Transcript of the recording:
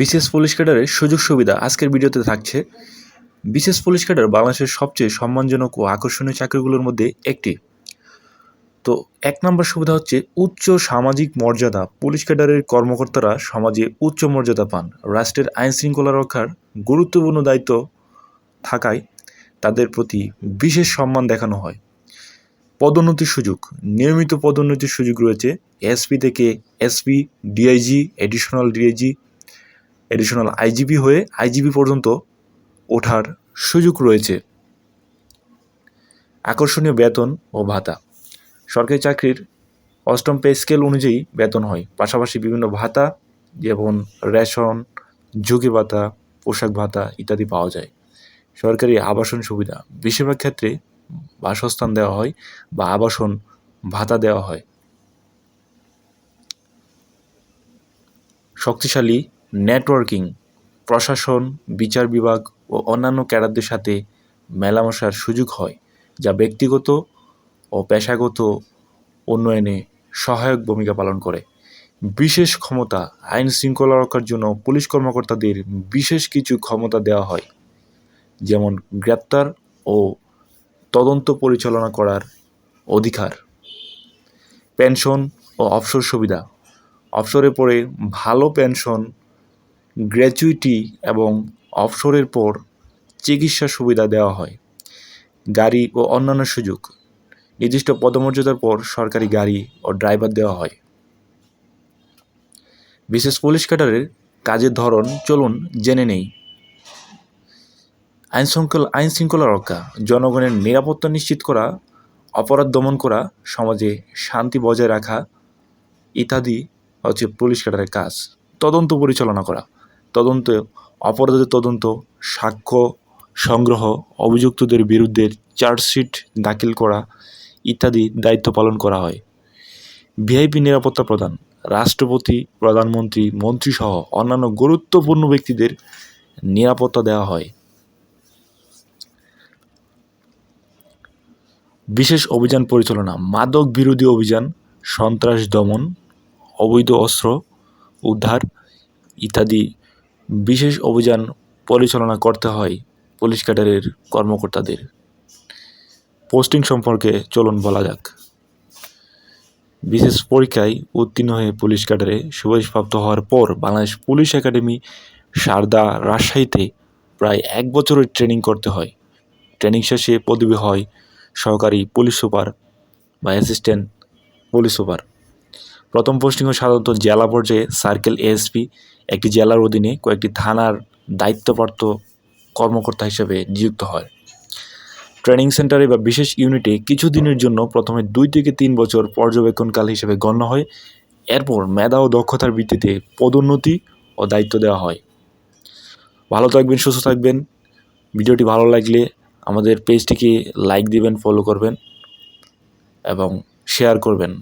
বিশেষ পুলিশ ক্যাডারের সুযোগ সুবিধা আজকের ভিডিওতে থাকছে। বিশেষ পুলিশ ক্যাডার বাংলাদেশের সবচেয়ে সম্মানজনক ও আকর্ষণীয় চাকরিগুলোর মধ্যে একটি। তো এক নম্বর সুবিধা হচ্ছে উচ্চ সামাজিক মর্যাদা। পুলিশ ক্যাডারের কর্মকর্তারা সমাজে উচ্চ মর্যাদা পান। রাষ্ট্রের আইন শৃঙ্খলা রক্ষার গুরুত্বপূর্ণ দায়িত্ব থাকায় তাদের প্রতি বিশেষ সম্মান দেখানো হয়। পদোন্নতির সুযোগ। নিয়মিত পদোন্নতির সুযোগ রয়েছে এসপি থেকে SP, DIG additional DIG additional IGP হয়ে আইজিপি পর্যন্ত ওঠার সুযোগ রয়েছে। আকর্ষণীয় বেতন ও ভাতা। সরকারি চাকরির অষ্টম পে স্কেল অনুযায়ী বেতন হয়। পাশাপাশি বিভিন্ন ভাতা যেমন রেশন ঝুঁকি ভাতা, পোশাক ভাতা ইত্যাদি পাওয়া যায়। সরকারি আবাসন সুবিধা। বেশিরভাগ ক্ষেত্রে বাসস্থান দেওয়া হয় বা আবাসন ভাতা দেওয়া হয়। শক্তিশালী নেটওয়ার্কিং, প্রশাসন, বিচার বিভাগ ও অন্যান্য ক্যাডারদের সাথে মেলামেশার সুযোগ হয়, যা ব্যক্তিগত ও পেশাগত উন্নয়নে সহায়ক ভূমিকা পালন করে। বিশেষ ক্ষমতা, আইন শৃঙ্খলা রক্ষার জন্য পুলিশ কর্মকর্তাদের বিশেষ কিছু ক্ষমতা দেওয়া হয়, যেমন গ্রেপ্তার ও তদন্ত পরিচালনা করার অধিকার। পেনশন ও অবসর সুবিধা। অবসরের পড়ে ভালো পেনশন গ্র্যাচুইটি এবং অবসরের পর চিকিৎসা সুবিধা দেওয়া হয়। গাড়ি ও অন্যান্য সুযোগ। নির্দিষ্ট পদমর্যাদার পর সরকারি গাড়ি ও ড্রাইভার দেওয়া হয়। বিশেষ পুলিশ ক্যাডারের কাজের ধরন চলুন জেনে নেই। আইন শৃঙ্খলা আইন শৃঙ্খলা রক্ষা, জনগণের নিরাপত্তা নিশ্চিত করা, অপরাধ দমন করা, সমাজে শান্তি বজায় রাখা ইত্যাদি হচ্ছে পুলিশ ক্যাডারের কাজ। তদন্ত পরিচালনা করা। তদন্ত, অপরাধের তদন্ত, সাক্ষ্য সংগ্রহ, অভিযুক্তদের বিরুদ্ধে চার্জশিট দাখিল করা ইত্যাদি দায়িত্ব পালন করা হয়। ভিআইপি নিরাপত্তা প্রদান রাষ্ট্রপতি, প্রধানমন্ত্রী, মন্ত্রীসহ অন্যান্য গুরুত্বপূর্ণ ব্যক্তিদের নিরাপত্তা দেওয়া হয়। বিশেষ অভিযান পরিচালনা, মাদক বিরোধী অভিযান, সন্ত্রাস দমন, অবৈধ অস্ত্র উদ্ধার ইত্যাদি বিশেষ অভিযান পরিচালনা করতে হয় পুলিশ ক্যাডারের কর্মকর্তাদের। পোস্টিং সম্পর্কে চলুন বলা যাক। বিশেষ পরীক্ষায় উত্তীর্ণ হয়ে পুলিশ ক্যাডারে সুপারিশপ্রাপ্ত হওয়ার পর বাংলাদেশ পুলিশ একাডেমি সারদা রাজশাহীতে প্রায় এক বছরের ট্রেনিং করতে হয়। ট্রেনিং শেষে পদবি হয় সহকারী পুলিশ সুপার বা অ্যাসিস্ট্যান্ট পুলিশ সুপার। প্রথম পোস্টিংও সাধারণত জেলা পর্যায়ে সার্কেল এএসপি একটি জেলার অধীনে কয়েকটি থানার দায়িত্বপ্রাপ্ত কর্মকর্তা হিসেবে নিযুক্ত হয়। ট্রেনিং সেন্টারে বা বিশেষ ইউনিটে কিছুদিনের জন্য প্রথমে দুই থেকে তিন বছর পর্যবেক্ষণকাল হিসেবে গণ্য হয়। এরপর মেধা ও দক্ষতার ভিত্তিতে পদোন্নতি ও দায়িত্ব দেওয়া হয়। ভালো থাকবেন, সুস্থ থাকবেন। ভিডিওটি ভালো লাগলে আমাদের পেজটিকে লাইক দিবেন ফলো করবেন এবং শেয়ার করবেন।